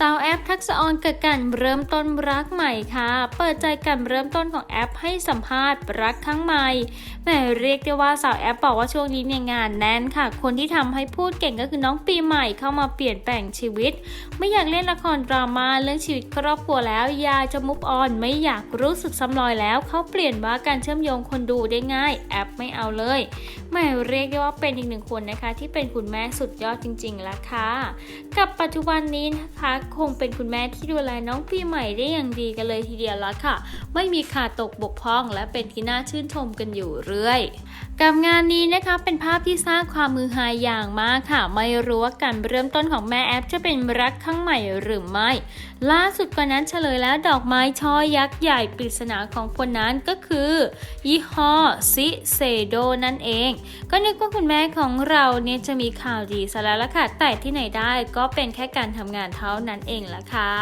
สาวแอปทักษะออนเกิดการเริ่มต้นรักใหม่ค่ะ เปิดใจการเริ่มต้นของแอปให้สัมภาษณ์รักครั้งใหม่แหมเรียกได้ว่าสาวแอปบอกว่าช่วงนี้เนี่ยงานแน่นค่ะ คนที่ทำให้พูดเก่งก็คือน้องปีใหม่เข้ามาเปลี่ยนแปลงชีวิต ไม่อยากเล่นละครดราม่าเรื่องชีวิตครอบครัวแล้วยาจะมุฟออนไม่อยากรู้สึกซ้ำรอยแล้วเขาเปลี่ยนว่าการเชื่อมโยงคนดูได้ง่าย แอปไม่เอาเลยแหมเรียกได้ว่าเป็นอีกหนึ่งคนนะคะ ที่เป็นคุณแม่สุดยอดจริงๆแล้วค่ะกับปัจจุบันนี้นะคะคงเป็นคุณแม่ที่ดูแลน้องปีใหม่ได้อย่างดีกันเลยทีเดียวแล้วค่ะ ไม่มีขาดตกบกพร่อง และเป็นที่น่าชื่นชมกันอยู่เรื่อยกับงานนี้นะคะเป็นภาพที่สร้างความมือฮาอย่างมากค่ะ ไม่รู้ว่าการเริ่มต้นของแม่แอปจะเป็นรักครั้งใหม่หรือไม่ ล่าสุดกว่านั้นเฉลยแล้วดอกไม้ช่อยักษ์ใหญ่ปริศนาของคนนั้นก็คือ ยี่ห้อซิเซโดนั่นเอง ก็นึกว่าคุณแม่ของเราเนี่ยจะมีข่าวดีซะแล้วล่ะค่ะ แต่ที่ไหนได้ก็เป็นแค่การทำงานเท่านั้นนั้นเองล่ะค่ะ